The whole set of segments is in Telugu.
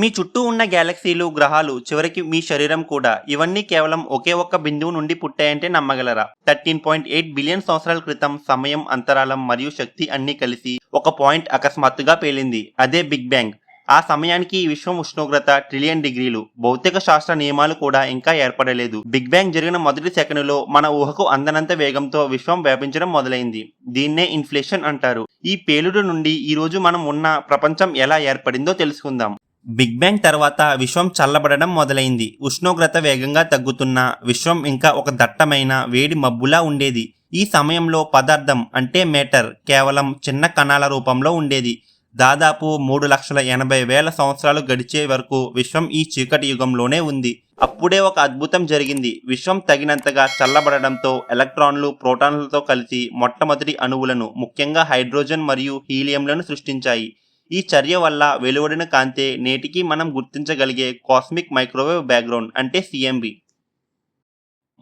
మీ చుట్టూ ఉన్న గ్యాలక్సీలు గ్రహాలు చివరికి మీ శరీరం కూడా ఇవన్నీ కేవలం ఒకే ఒక్క బిందువు నుండి పుట్టాయంటే నమ్మగలరా? థర్టీన్ పాయింట్ ఎయిట్ బిలియన్ సంవత్సరాల క్రితం సమయం అంతరాళం మరియు శక్తి అన్నీ కలిసి ఒక పాయింట్ అకస్మాత్తుగా పేలింది. అదే బిగ్ బ్యాంగ్. ఆ సమయానికి ఈ విశ్వం ఉష్ణోగ్రత ట్రిలియన్ డిగ్రీలు. భౌతిక శాస్త్ర నియమాలు కూడా ఇంకా ఏర్పడలేదు. బిగ్ బ్యాంగ్ జరిగిన మొదటి సెకనులో మన ఊహకు అందనంత వేగంతో విశ్వం వ్యాపించడం మొదలైంది. దీన్నే ఇన్ఫ్లేషన్ అంటారు. ఈ పేలుడు నుండి ఈ రోజు మనం ఉన్న ప్రపంచం ఎలా ఏర్పడిందో తెలుసుకుందాం. బిగ్ బ్యాంగ్ తర్వాత విశ్వం చల్లబడడం మొదలైంది. ఉష్ణోగ్రత వేగంగా తగ్గుతున్న విశ్వం ఇంకా ఒక దట్టమైన వేడి మబ్బులా ఉండేది. ఈ సమయంలో పదార్థం అంటే మేటర్ కేవలం చిన్న కణాల రూపంలో ఉండేది. దాదాపు మూడు లక్షల ఎనభై వేల సంవత్సరాలు గడిచే వరకు విశ్వం ఈ చీకటి యుగంలోనే ఉంది. అప్పుడే ఒక అద్భుతం జరిగింది. విశ్వం తగినంతగా చల్లబడడంతో ఎలక్ట్రాన్లు ప్రోటాన్లతో కలిసి మొట్టమొదటి అణువులను ముఖ్యంగా హైడ్రోజన్ మరియు హీలియంలను సృష్టించాయి. ఈ చర్య వల్ల వెలువడిన కాంతే నేటికి మనం గుర్తించగలిగే కాస్మిక్ మైక్రోవేవ్ బ్యాక్గ్రౌండ్ అంటే సిఎంబి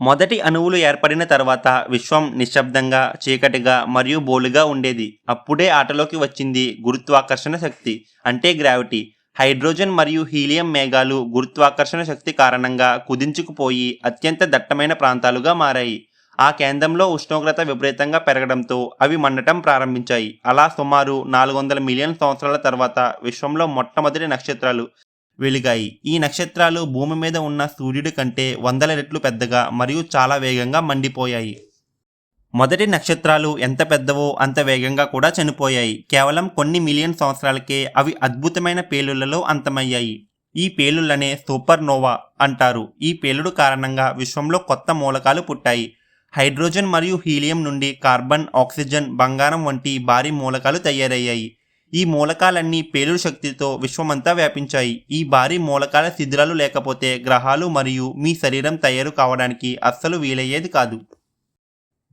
మొదటి అణువులు ఏర్పడిన తర్వాత విశ్వం నిశ్శబ్దంగా చీకటిగా మరియు బోలుగా ఉండేది. అప్పుడే ఆటలోకి వచ్చింది గురుత్వాకర్షణ శక్తి అంటే గ్రావిటీ. హైడ్రోజన్ మరియు హీలియం మేఘాలు గురుత్వాకర్షణ శక్తి కారణంగా కుదించుకుపోయి అత్యంత దట్టమైన ప్రాంతాలుగా మారాయి. ఆ కేంద్రంలో ఉష్ణోగ్రత విపరీతంగా పెరగడంతో అవి మండటం ప్రారంభించాయి. అలా సుమారు నాలుగు వందల మిలియన్ సంవత్సరాల తర్వాత విశ్వంలో మొట్టమొదటి నక్షత్రాలు వెలిగాయి. ఈ నక్షత్రాలు భూమి మీద ఉన్న సూర్యుడి కంటే వందల రెట్లు పెద్దగా మరియు చాలా వేగంగా మండిపోయాయి. మొదటి నక్షత్రాలు ఎంత పెద్దవో అంత వేగంగా కూడా చనిపోయాయి. కేవలం కొన్ని మిలియన్ సంవత్సరాలకే అవి అద్భుతమైన పేలుళ్ళలో అంతమయ్యాయి. ఈ పేలుళ్ళనే సూపర్ నోవా అంటారు. ఈ పేలుడు కారణంగా విశ్వంలో కొత్త మూలకాలు పుట్టాయి. హైడ్రోజన్ మరియు హీలియం నుండి కార్బన్ ఆక్సిజన్ బంగారం వంటి భారీ మూలకాలు తయారయ్యాయి. ఈ మూలకాలన్నీ పేలుడు శక్తితో విశ్వమంతా వ్యాపించాయి. ఈ భారీ మూలకాల శిథిరాలు లేకపోతే గ్రహాలు మరియు మీ శరీరం తయారు కావడానికి అస్సలు వీలయ్యేది కాదు.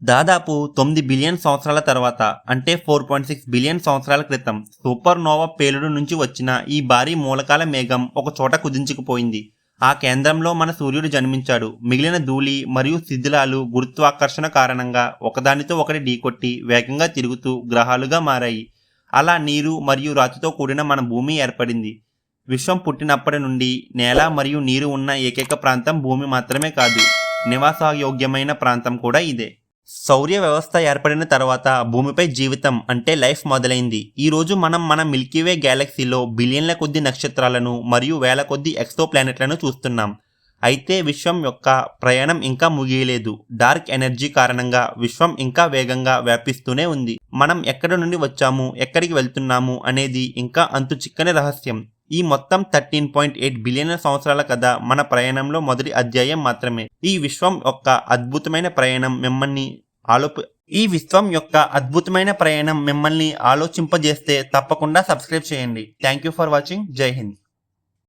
దాదాపు తొమ్మిది బిలియన్ సంవత్సరాల తర్వాత అంటే ఫోర్ పాయింట్ సిక్స్ బిలియన్ సంవత్సరాల క్రితం సూపర్ నోవా పేలుడు నుంచి వచ్చిన ఈ భారీ మూలకాల మేఘం ఒక చోట కుదించుకుపోయింది. ఆ కేంద్రంలో మన సూర్యుడు జన్మించాడు. మిగిలిన ధూళి మరియు శిథిలాలు గురుత్వాకర్షణ కారణంగా ఒకదానితో ఒకటి ఢీకొట్టి వేగంగా తిరుగుతూ గ్రహాలుగా మారాయి. అలా నీరు మరియు రాతితో కూడిన మన భూమి ఏర్పడింది. విశ్వం పుట్టినప్పటి నుండి నేల మరియు నీరు ఉన్న ఏకైక ప్రాంతం భూమి మాత్రమే కాదు నివాసయోగ్యమైన ప్రాంతం కూడా ఇదే. సౌర్య వ్యవస్థ ఏర్పడిన తర్వాత భూమిపై జీవితం అంటే లైఫ్ మొదలైంది. ఈ రోజు మనం మన మిల్కీవే గ్యాలక్సీలో బిలియన్ల కొద్ది నక్షత్రాలను మరియు వేల కొద్ది ఎక్సో ప్లానెట్లను చూస్తున్నాం. అయితే విశ్వం యొక్క ప్రయాణం ఇంకా ముగియలేదు. డార్క్ ఎనర్జీ కారణంగా విశ్వం ఇంకా వేగంగా వ్యాపిస్తూనే ఉంది. మనం ఎక్కడి నుండి వచ్చాము ఎక్కడికి వెళ్తున్నాము అనేది ఇంకా అంతు చిక్కని రహస్యం. ఈ మొత్తం థర్టీన్ పాయింట్ ఎయిట్ బిలియన్ల సంవత్సరాల కథ మన ప్రయాణంలో మొదటి అధ్యాయం మాత్రమే. ఈ విశ్వం యొక్క అద్భుతమైన ప్రయాణం మిమ్మల్ని ఆలోపి ఈ విశ్వం యొక్క అద్భుతమైన ప్రయాణం మిమ్మల్ని ఆలోచింపజేస్తే తప్పకుండా సబ్స్క్రైబ్ చేయండి. Thank you for watching. Jai Hind.